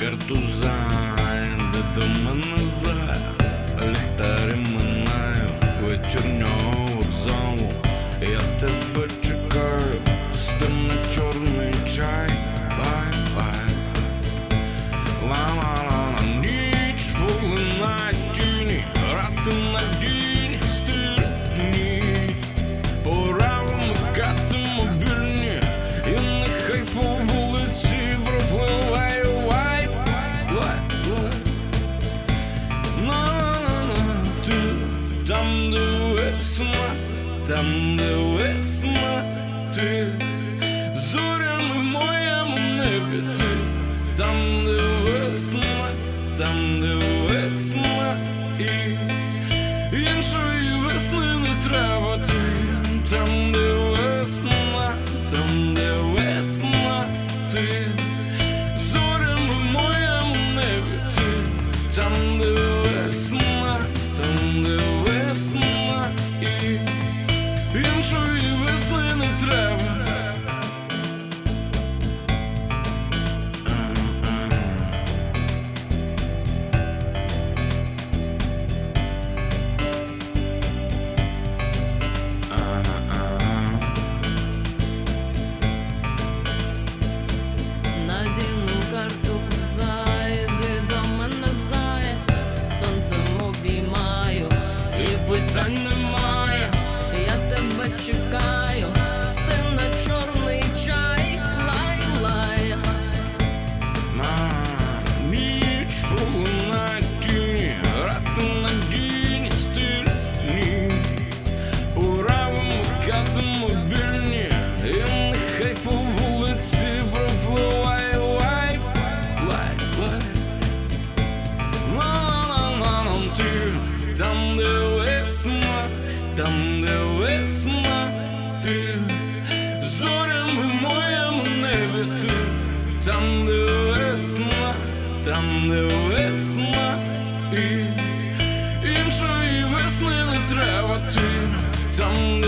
картуза, де до мене за ліхтарі мене. down the там, де весна ти, зорями моєму небі ти, там, де весна, там, де весна і іншої весни не треба ти, там, де